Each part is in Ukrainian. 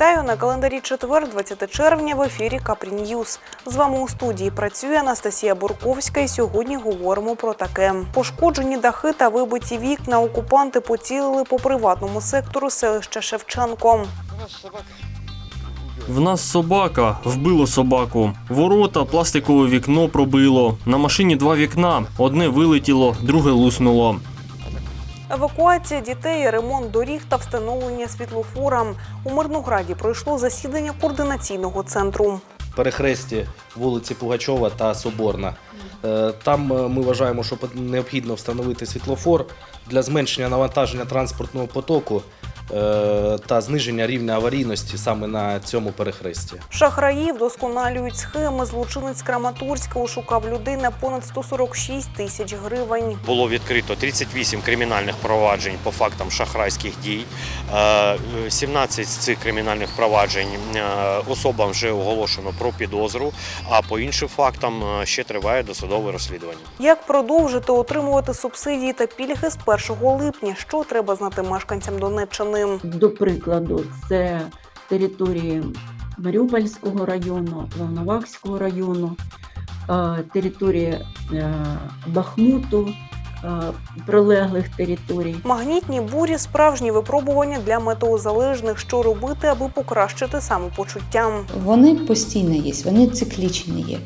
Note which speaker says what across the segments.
Speaker 1: Вітаю на календарі четвер, 20 червня. В ефірі Капрі Ньюз. З вами у студії працює Анастасія Бурковська. І сьогодні говоримо про таке: пошкоджені дахи та вибиті вікна. Окупанти поцілили по приватному сектору селища Шевченко.
Speaker 2: В нас собака, вбило собаку. Ворота, пластикове вікно пробило. На машині два вікна. Одне вилетіло, друге луснуло.
Speaker 1: Евакуація дітей, ремонт доріг та встановлення світлофора. У Мирнограді пройшло засідання координаційного центру.
Speaker 3: перехресті вулиці Пугачова та Соборна. Е, Там е, ми вважаємо, що необхідно встановити світлофор для зменшення навантаження транспортного потоку та зниження рівня аварійності саме на цьому перехресті.
Speaker 1: Шахраї вдосконалюють схеми. Злочинець Краматорська ушукав людей на понад 146 тисяч гривень.
Speaker 4: Було відкрито 38 кримінальних проваджень по фактам шахрайських дій. Е, 17 з цих кримінальних проваджень е, особам вже оголошено про підозру, а по іншим фактам е, ще триває досудове розслідування.
Speaker 1: Як продовжити отримувати субсидії та пільги з 1 липня? Що треба знати мешканцям Донеччини?
Speaker 5: До прикладу, це території Маріупольського району, Волновахського району, е, території е, Бахмуту, прилеглих територій.
Speaker 1: Магнітні бурі справжні випробування для метеозалежних. Що робити, аби покращити самопочуття?
Speaker 6: Вони постійно є, вони циклічні є.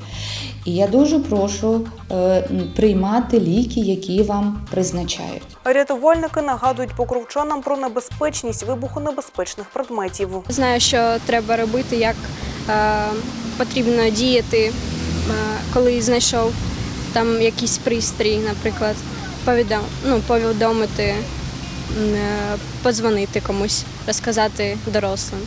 Speaker 6: І я дуже прошу е, приймати ліки, які вам призначають.
Speaker 1: Рятувальники нагадують покровчанам про небезпечність вибухонебезпечних предметів.
Speaker 7: Знаю, що треба робити, як е, потрібно діяти, е, коли знайшов там якийсь пристрій, наприклад, повідом, ну, повідомити, е, подзвонити комусь, розказати дорослим.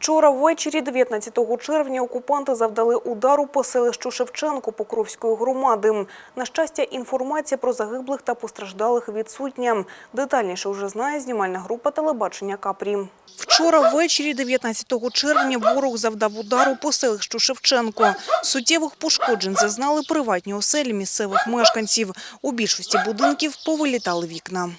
Speaker 1: Вчора ввечері, 19 червня, окупанти завдали удару по селищу Шевченко Покровської громади. На щастя, інформація про загиблих та постраждалих відсутня. Детальніше вже знає знімальна група телебачення Капрі. Вчора ввечері, 19 червня, ворог завдав удару по селищу Шевченко. Суттєвих пошкоджень зазнали приватні оселі місцевих мешканців. У більшості будинків повилітали вікна.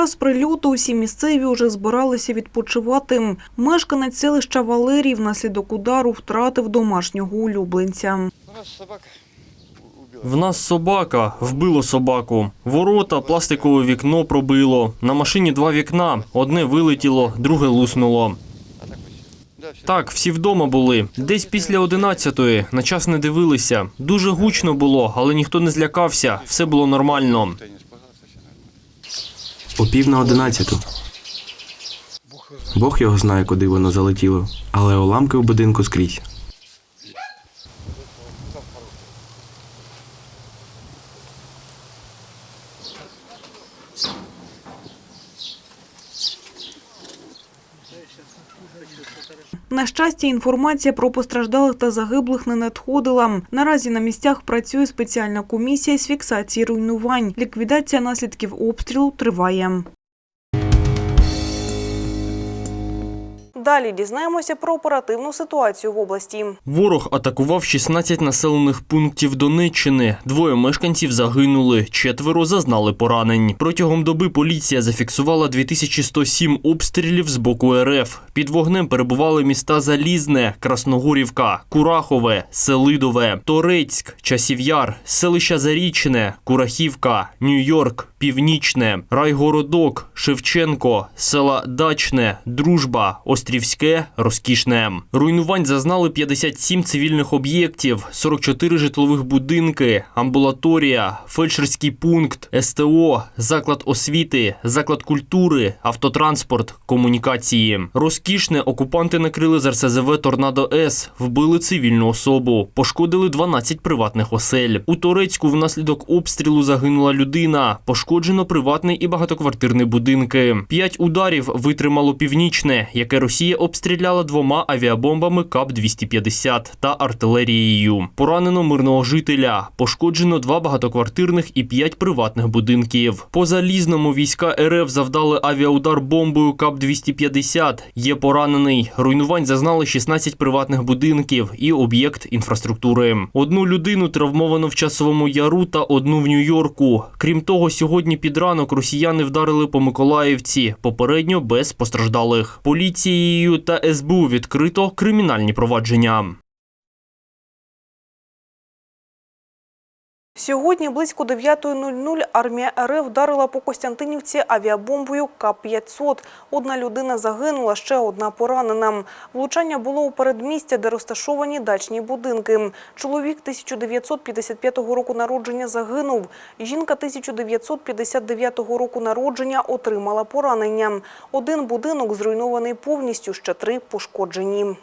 Speaker 1: Час прильоту усі місцеві уже збиралися відпочивати. Мешканець селища Валерій внаслідок удару втратив домашнього улюбленця.
Speaker 2: В нас собака, вбило собаку. Ворота, пластикове вікно пробило. На машині два вікна. Одне вилетіло, друге луснуло. Так, всі вдома були. Десь після одинадцятої. На час не дивилися. Дуже гучно було, але ніхто не злякався. Все було нормально.
Speaker 8: О пів на одинадцяту. Бог його знає, куди воно залетіло, але уламки в будинку скрізь.
Speaker 1: На щастя, інформація про постраждалих та загиблих не надходила. Наразі на місцях працює спеціальна комісія з фіксації руйнувань. Ліквідація наслідків обстрілу триває. Далі дізнаємося про оперативну ситуацію в області.
Speaker 2: Ворог атакував 16 населених пунктів Донеччини. Двоє мешканців загинули, четверо зазнали поранень. Протягом доби поліція зафіксувала 2107 обстрілів з боку РФ. Під вогнем перебували міста Залізне, Красногорівка, Курахове, Селидове, Торецьк, Часів'яр, селища Зарічне, Курахівка, Нью-Йорк, Північне, Райгородок, Шевченко, села Дачне, Дружба, Острівське, Розкішне. Руйнувань зазнали 57 цивільних об'єктів, 44 житлових будинки, амбулаторія, фельдшерський пункт, СТО, заклад освіти, заклад культури, автотранспорт, комунікації. Розкішне окупанти накрили з РСЗВ Торнадо С, вбили цивільну особу, пошкодили 12 приватних осель. У Торецьку внаслідок обстрілу загинула людина, пошкодили пошкоджено приватний і багатоквартирний будинки. П'ять ударів витримало північне, яке Росія обстріляла двома авіабомбами КАП-250 та артилерією. Поранено мирного жителя. Пошкоджено два багатоквартирних і п'ять приватних будинків. По залізному війська РФ завдали авіаудар бомбою КАП-250. Є поранений. Руйнувань зазнали 16 приватних будинків і об'єкт інфраструктури. Одну людину травмовано в часовому яру та одну в Нью-Йорку. Крім того, сьогодні під ранок росіяни вдарили по Миколаївці, попередньо без постраждалих. Поліцією та СБУ відкрито кримінальні провадження.
Speaker 1: Сьогодні близько 9.00 армія РФ вдарила по Костянтинівці авіабомбою К-500. Одна людина загинула, ще одна поранена. Влучання було у передмістя, де розташовані дачні будинки. Чоловік 1955 року народження загинув. Жінка 1959 року народження отримала поранення. Один будинок зруйнований повністю, ще три пошкоджені.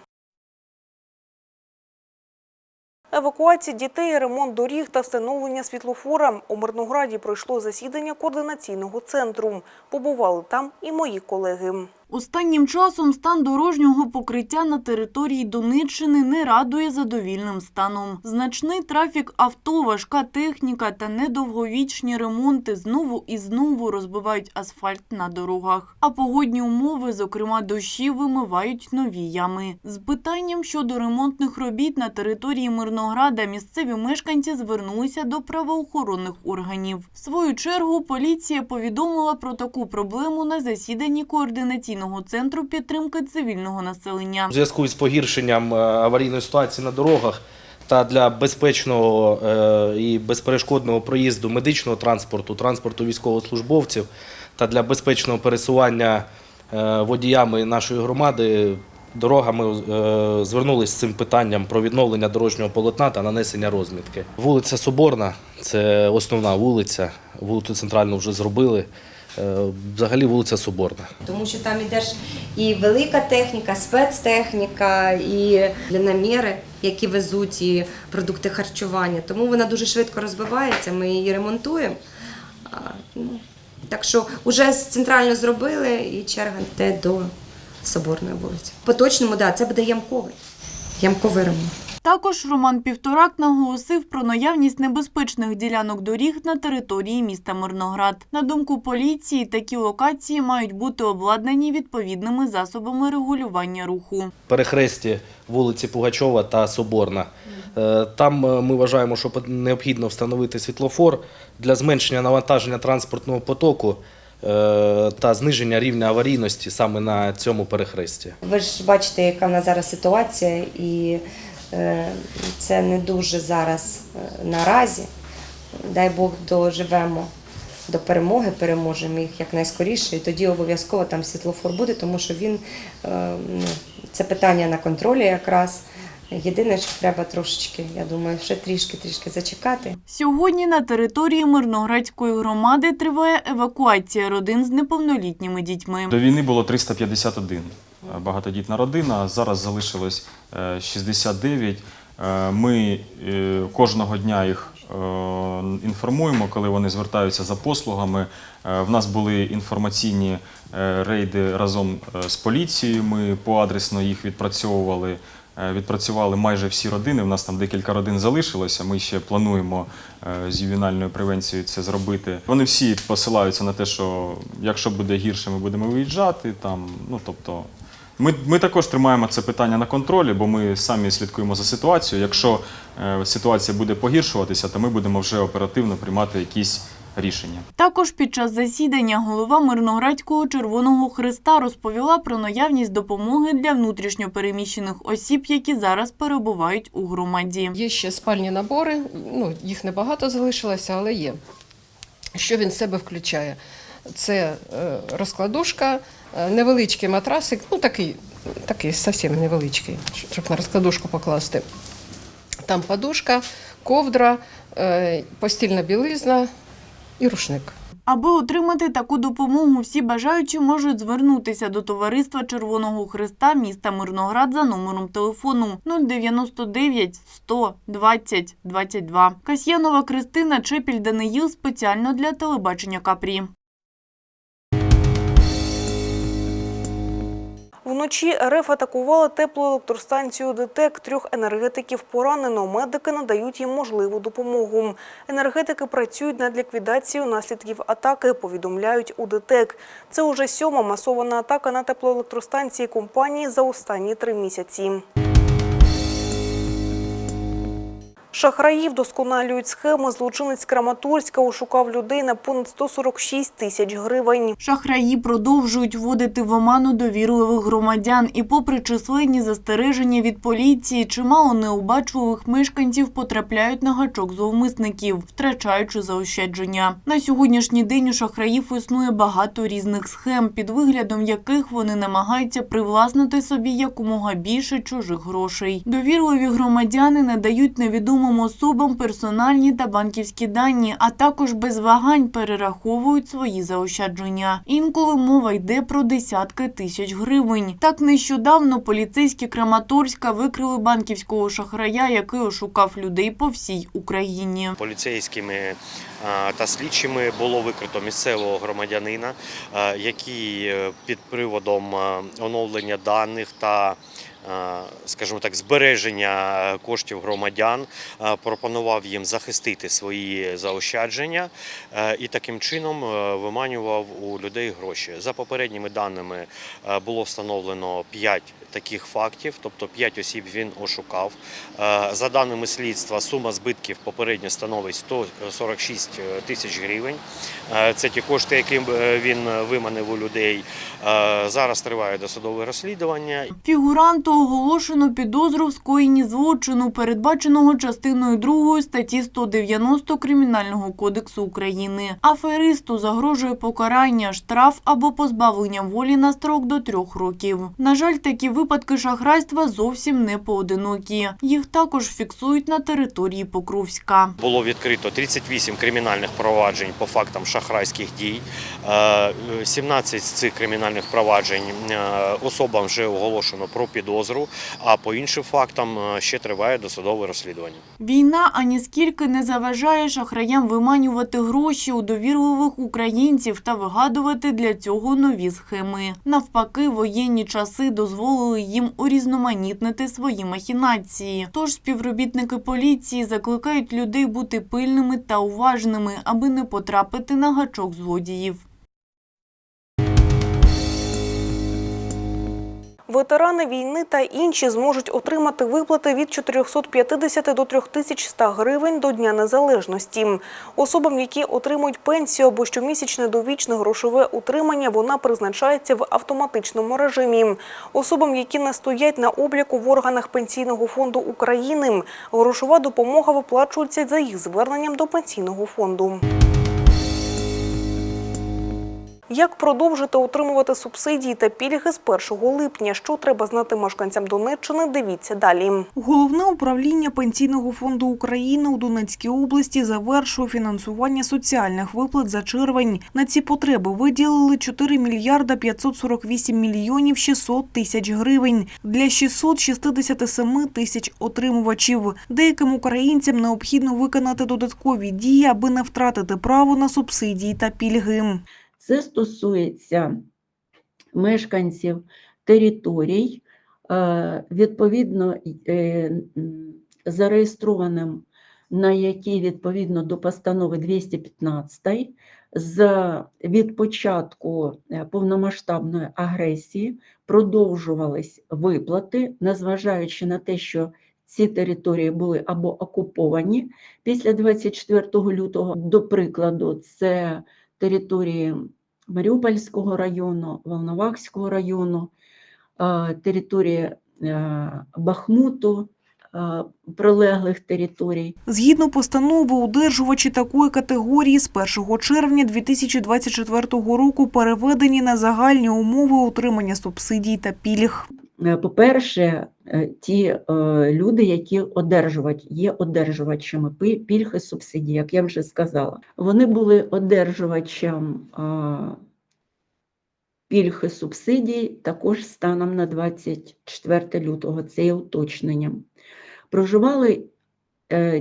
Speaker 1: Евакуація дітей, ремонт доріг та встановлення світлофора. У Мирнограді пройшло засідання координаційного центру. Побували там і мої колеги.
Speaker 9: Останнім часом стан дорожнього покриття на території Донеччини не радує задовільним станом. Значний трафік авто, важка техніка та недовговічні ремонти знову і знову розбивають асфальт на дорогах. А погодні умови, зокрема дощі, вимивають нові ями. З питанням щодо ремонтних робіт на території Мирнограда місцеві мешканці звернулися до правоохоронних органів. В свою чергу поліція повідомила про таку проблему на засіданні координаційного центру підтримки цивільного населення.
Speaker 3: У зв'язку з погіршенням е, аварійної ситуації на дорогах та для безпечного е, і безперешкодного проїзду медичного транспорту, транспорту військовослужбовців та для безпечного пересування е, водіями нашої громади дорогами звернулися з цим питанням про відновлення дорожнього полотна та нанесення розмітки. Вулиця Соборна це основна вулиця. Вулицю центральну вже зробили. Е, Взагалі вулиця Соборна.
Speaker 10: тому що там іде і велика техніка, спецтехніка, і наміри, які везуть і продукти харчування. Тому вона дуже швидко розбивається, ми її ремонтуємо. Ну, Так що вже центрально зробили і черга йде до Соборної вулиці. По точному, да, це буде ямковий. Ямковий ремонт.
Speaker 9: Також Роман Півторак наголосив про наявність небезпечних ділянок доріг на території міста Мирноград. На думку поліції, такі локації мають бути обладнані відповідними засобами регулювання руху.
Speaker 3: перехресті вулиці Пугачова та Соборна. Е, Там е, ми вважаємо, що необхідно встановити світлофор для зменшення навантаження транспортного потоку е, та зниження рівня аварійності саме на цьому перехресті.
Speaker 10: Ви ж бачите, яка в нас зараз ситуація, і це не дуже зараз е, наразі. Дай Бог доживемо до перемоги, переможемо їх якнайскоріше, і тоді обов'язково там світлофор буде, тому що він е, ну, це питання на контролі якраз. Єдине, що треба трошечки, я думаю, ще трішки-трішки зачекати.
Speaker 9: Сьогодні на території Мирноградської громади триває евакуація родин з неповнолітніми дітьми.
Speaker 11: До війни було 351 багатодітна родина. Зараз залишилось е, 69. Е, Ми е, кожного дня їх е, інформуємо, коли вони звертаються за послугами. Е, В нас були інформаційні е, рейди разом е, з поліцією. Ми поадресно їх відпрацьовували. Е, Відпрацювали майже всі родини. У нас там декілька родин залишилося. Ми ще плануємо е, з ювенальною превенцією це зробити. Вони всі посилаються на те, що якщо буде гірше, ми будемо виїжджати. Там, ну тобто, ми, ми також тримаємо це питання на контролі, бо ми самі слідкуємо за ситуацією. Якщо е, ситуація буде погіршуватися, то ми будемо вже оперативно приймати якісь рішення.
Speaker 9: Також під час засідання голова Мирноградського Червоного Христа розповіла про наявність допомоги для внутрішньопереміщених осіб, які зараз перебувають у громаді.
Speaker 12: Є ще спальні набори, ну, їх небагато залишилося, але є. Що він в себе включає? Це е, розкладушка, е, невеличкий матрасик, ну такий, такий зовсім невеличкий, щоб на розкладушку покласти. Там подушка, ковдра, е, постільна білизна і рушник.
Speaker 9: Аби отримати таку допомогу, всі бажаючі можуть звернутися до товариства Червоного Христа міста Мирноград за номером телефону 099 100 20 22. Касьянова Кристина Чепіль Даниїл спеціально для телебачення Капрі.
Speaker 1: Вночі РФ атакували теплу електростанцію ДТЕК. Трьох енергетиків поранено. Медики надають їм можливу допомогу. Енергетики працюють над ліквідацією наслідків атаки, повідомляють у ДТЕК. Це уже сьома масована атака на теплоелектростанції компанії за останні три місяці. Шахраї вдосконалюють схеми. Злочинець Краматорська ошукав людей на понад 146 тисяч гривень.
Speaker 9: Шахраї продовжують вводити в оману довірливих громадян. І попри численні застереження від поліції, чимало необачливих мешканців потрапляють на гачок зловмисників, втрачаючи заощадження. На сьогоднішній день у шахраїв існує багато різних схем, під виглядом яких вони намагаються привласнити собі якомога більше чужих грошей. Довірливі громадяни надають невідомим особам персональні та банківські дані, а також без вагань перераховують свої заощадження. Інколи мова йде про десятки тисяч гривень. Так нещодавно поліцейські Краматорська викрили банківського шахрая, який ошукав людей по всій Україні.
Speaker 4: Поліцейськими та слідчими було викрито місцевого громадянина, який е, під приводом оновлення даних та скажімо так, збереження коштів громадян пропонував їм захистити свої заощадження і таким чином е, виманював у людей гроші. За попередніми даними було встановлено 5 таких фактів, тобто 5 осіб він ошукав. Е, За даними слідства, сума збитків попередньо становить 146 тисяч гривень. Е, Це ті кошти, які е, він виманив у людей. Е, Зараз триває досудове розслідування.
Speaker 9: Фігуранту оголошено підозру в скоєнні злочину, передбаченого частиною 2 статті 190 Кримінального кодексу України. Аферисту загрожує покарання, штраф або позбавлення волі на строк до трьох років. На жаль, такі випадки шахрайства зовсім не поодинокі. Їх також фіксують на території Покровська.
Speaker 4: Було відкрито 38 кримінальних проваджень по фактам шахрайських дій. Е, 17 з цих кримінальних проваджень е, особам вже оголошено про підозру, а по іншим фактам е, ще триває досудове розслідування.
Speaker 9: Війна аніскільки не заважає шахраям виманювати гроші у довірливих українців та вигадувати для цього нові схеми. Навпаки, воєнні часи дозволили їм урізноманітнити свої махінації. Тож співробітники поліції закликають людей бути пильними та уважними, аби не потрапити на гачок злодіїв.
Speaker 1: Ветерани війни та інші зможуть отримати виплати від 450 до 3100 гривень до Дня Незалежності. Особам, які отримують пенсію або щомісячне довічне грошове утримання, вона призначається в автоматичному режимі. Особам, які не стоять на обліку в органах Пенсійного фонду України, грошова допомога виплачується за їх зверненням до Пенсійного фонду. Як продовжити отримувати субсидії та пільги з 1 липня? Що треба знати мешканцям Донеччини? Дивіться далі. Головне управління Пенсійного фонду України у Донецькій області завершує фінансування соціальних виплат за червень. На ці потреби виділили 4 мільярда 548 мільйонів 600 тисяч гривень для 667 тисяч отримувачів. Деяким українцям необхідно виконати додаткові дії, аби не втратити право на субсидії та пільги.
Speaker 5: Це стосується мешканців територій, е, відповідно е, зареєстрованим, на які відповідно до постанови 215 з від початку повномасштабної агресії продовжувались виплати, незважаючи на те, що ці території були або окуповані після 24 лютого, до прикладу, це території Маріупольського району, Волновахського району, е, території е, Бахмуту, е, прилеглих територій.
Speaker 1: Згідно постанови, удержувачі такої категорії з 1 червня 2024 року переведені на загальні умови отримання субсидій та пільг.
Speaker 5: Е, По-перше, е, ті е, люди, які одержувач, є одержувачами пільг і субсидій, як я вже сказала, вони були одержувачем пільг і субсидій також станом на 24 лютого, це є уточненням. Проживали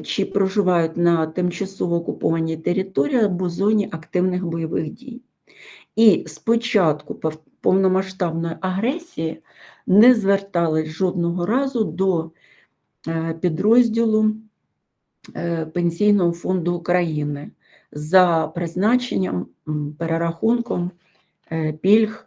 Speaker 5: чи проживають на тимчасово окупованій території або зоні активних бойових дій. І з початку пов- повномасштабної агресії не звертались жодного разу до е, підрозділу е, Пенсійного фонду України за призначенням, перерахунком е, пільг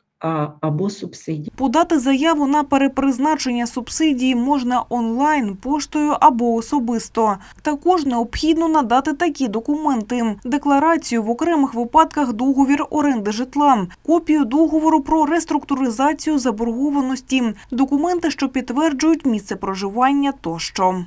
Speaker 5: або субсидій.
Speaker 1: Подати заяву на перепризначення субсидії можна онлайн, поштою або особисто. Також необхідно надати такі документи: декларацію в окремих випадках договір оренди житла, копію договору про реструктуризацію заборгованості, документи, що підтверджують місце проживання тощо.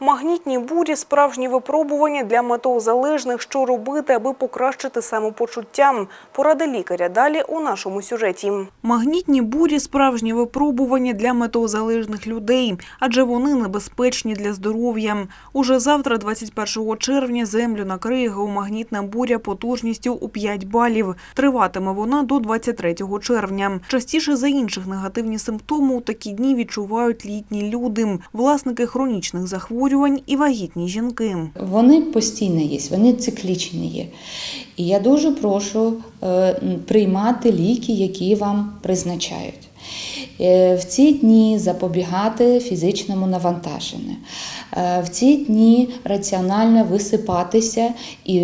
Speaker 1: Магнітні бурі справжні випробування для метеозалежних, що робити, аби покращити самопочуття. Поради лікаря далі у нашому сюжеті. Магнітні бурі справжні випробування для метеозалежних людей, адже вони небезпечні для здоров'я. Уже завтра, 21 червня, землю накриє геомагнітна буря потужністю у 5 балів. Триватиме вона до 23 червня. Частіше за інших негативні симптоми у такі дні відчувають літні люди, власники хронічних захворювань і вагітні жінки.
Speaker 6: Вони постійно є, вони циклічні є. І я дуже прошу е, приймати ліки, які вам призначають. Е, В ці дні запобігати фізичному навантаженню. Е, В ці дні раціонально висипатися і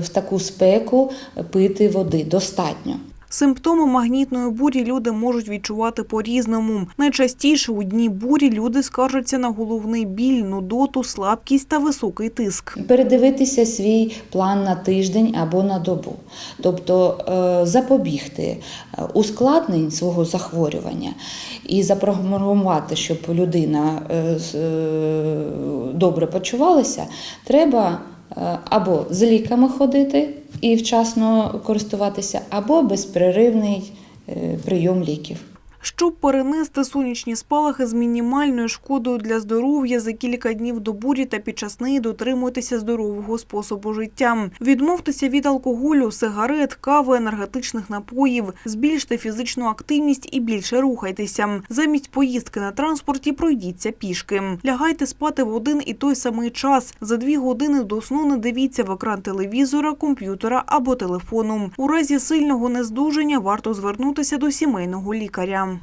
Speaker 6: в таку спеку пити води достатньо.
Speaker 1: Симптоми магнітної бурі люди можуть відчувати по-різному. Найчастіше у дні бурі люди скаржаться на головний біль, нудоту, слабкість та високий тиск.
Speaker 6: Передивитися свій план на тиждень або на добу, тобто е, запобігти е, ускладнень свого захворювання і запрограмувати, щоб людина е, добре почувалася, треба або з ліками ходити і вчасно користуватися, або безперервний е, прийом ліків.
Speaker 1: Щоб перенести сонячні спалахи з мінімальною шкодою для здоров'я за кілька днів до бурі та під час неї дотримуйтеся здорового способу життя. Відмовтеся від алкоголю, сигарет, кави, енергетичних напоїв, збільште фізичну активність і більше рухайтеся. Замість поїздки на транспорті пройдіться пішки. Лягайте спати в один і той самий час. За дві години до сну не дивіться в екран телевізора, комп'ютера або телефону. У разі сильного нездужання варто звернутися до сімейного лікаря.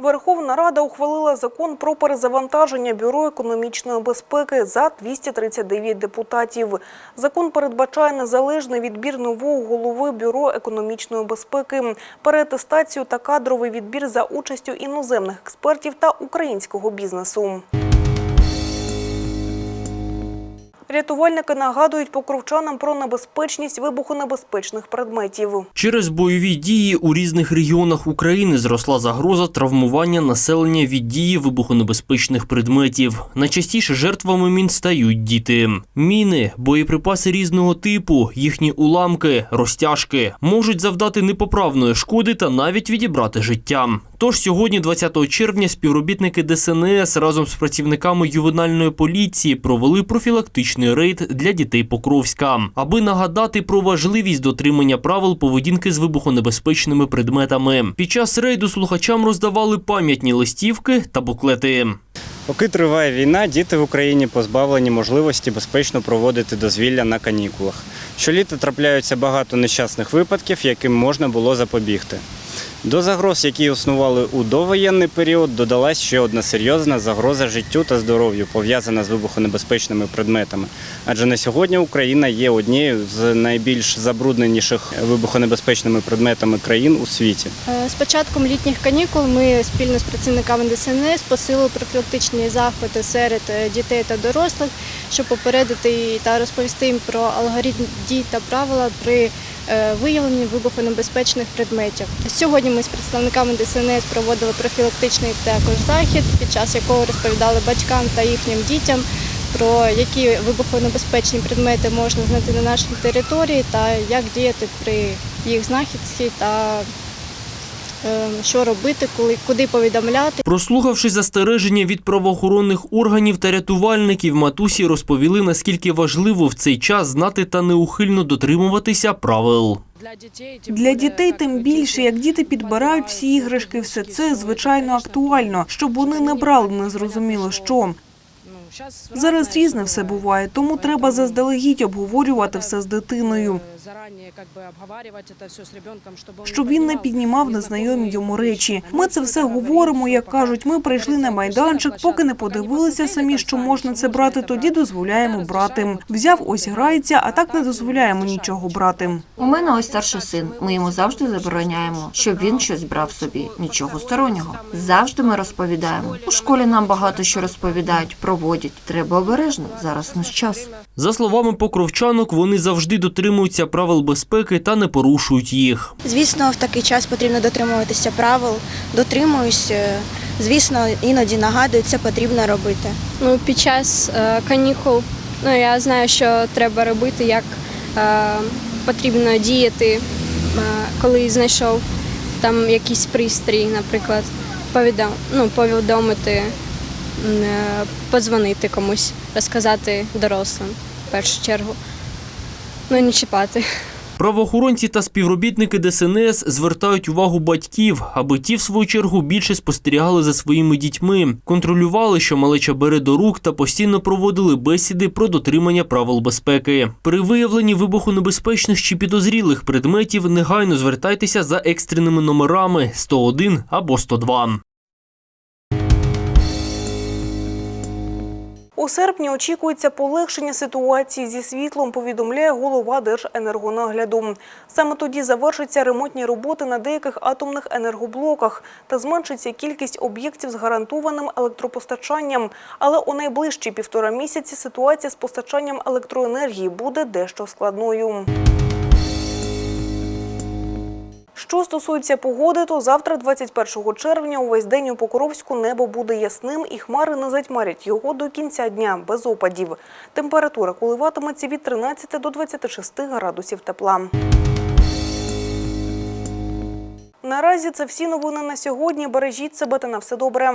Speaker 1: Верховна Рада ухвалила закон про перезавантаження Бюро економічної безпеки за 239 депутатів. Закон передбачає незалежний відбір нового голови Бюро економічної безпеки, переатестацію та кадровий відбір за участю іноземних експертів та українського бізнесу. Рятувальники нагадують покровчанам про небезпечність вибухонебезпечних предметів.
Speaker 2: Через бойові дії у різних регіонах України зросла загроза травмування населення від дії вибухонебезпечних предметів. Найчастіше жертвами мін стають діти. Міни, боєприпаси різного типу, їхні уламки, розтяжки можуть завдати непоправної шкоди та навіть відібрати життя. Тож сьогодні, 20 червня, співробітники ДСНС разом з працівниками ювенальної поліції провели профілактичний рейд для дітей Покровська, аби нагадати про важливість дотримання правил поведінки з вибухонебезпечними предметами. Під час рейду слухачам роздавали пам'ятні листівки та буклети.
Speaker 13: Поки триває війна, діти в Україні позбавлені можливості безпечно проводити дозвілля на канікулах. Щоліта трапляються багато нещасних випадків, яким можна було запобігти. До загроз, які існували у довоєнний період, додалась ще одна серйозна загроза життю та здоров'ю, пов'язана з вибухонебезпечними предметами. Адже на сьогодні Україна є однією з найбільш забрудненіших вибухонебезпечними предметами країн у світі.
Speaker 7: Е, З початком літніх канікул ми спільно з працівниками ДСНС посилили профілактичні заходи серед е, дітей та дорослих, щоб попередити та розповісти їм про алгоритм дій та правила при виявленні вибухонебезпечних предметів. Сьогодні ми з представниками ДСНС проводили профілактичний також захід, під час якого розповідали батькам та їхнім дітям про які вибухонебезпечні предмети можна знайти на нашій території та як діяти при їх знахідці та е, що робити, коли куди повідомляти.
Speaker 2: Прослухавши застереження від правоохоронних органів та рятувальників, матусі розповіли, наскільки важливо в цей час знати та неухильно дотримуватися правил.
Speaker 1: Для дітей тим більше, як діти підбирають всі іграшки, все це звичайно актуально, щоб вони не брали незрозуміло що. Зараз різне все буває, тому треба заздалегідь обговорювати все з дитиною, щоб він не піднімав незнайомі йому речі. Ми це все говоримо, як кажуть, ми прийшли на майданчик, поки не подивилися самі, що можна це брати, тоді дозволяємо брати. Взяв, ось грається, а так не дозволяємо нічого брати.
Speaker 14: У мене ось старший син. Ми йому завжди забороняємо, щоб він щось брав собі. Нічого стороннього. Завжди ми розповідаємо. У школі нам багато що розповідають, проводять. Треба обережно. Зараз наш час.
Speaker 2: За словами покровчанок, вони завжди дотримуються правил безпеки та не порушують їх.
Speaker 15: Звісно, в такий час потрібно дотримуватися правил, дотримуюсь. е, Звісно, іноді нагадую, це потрібно робити.
Speaker 7: Ну, під час е, канікул ну, я знаю, що треба робити, як е, потрібно діяти, е, коли знайшов там якийсь пристрій, наприклад, повідом, ну, повідомити, подзвонити комусь, розказати дорослим в першу чергу. Ну, не чіпати.
Speaker 2: Правоохоронці та співробітники ДСНС звертають увагу батьків, аби ті, в свою чергу, більше спостерігали за своїми дітьми, контролювали, що малеча бере до рук та постійно проводили бесіди про дотримання правил безпеки. При виявленні вибухонебезпечних чи підозрілих предметів негайно звертайтеся за екстреними номерами 101 або 102.
Speaker 1: У серпні очікується полегшення ситуації зі світлом, повідомляє голова Держенергонагляду. Саме тоді завершаться ремонтні роботи на деяких атомних енергоблоках та зменшиться кількість об'єктів з гарантованим електропостачанням. Але у найближчі півтора місяці ситуація з постачанням електроенергії буде дещо складною. Що стосується погоди, то завтра, 21 червня, увесь день у Покровську небо буде ясним і хмари не затьмарять його до кінця дня без опадів. Температура коливатиметься від 13 до 26 градусів тепла. Наразі це всі новини на сьогодні. Бережіть себе та на все добре.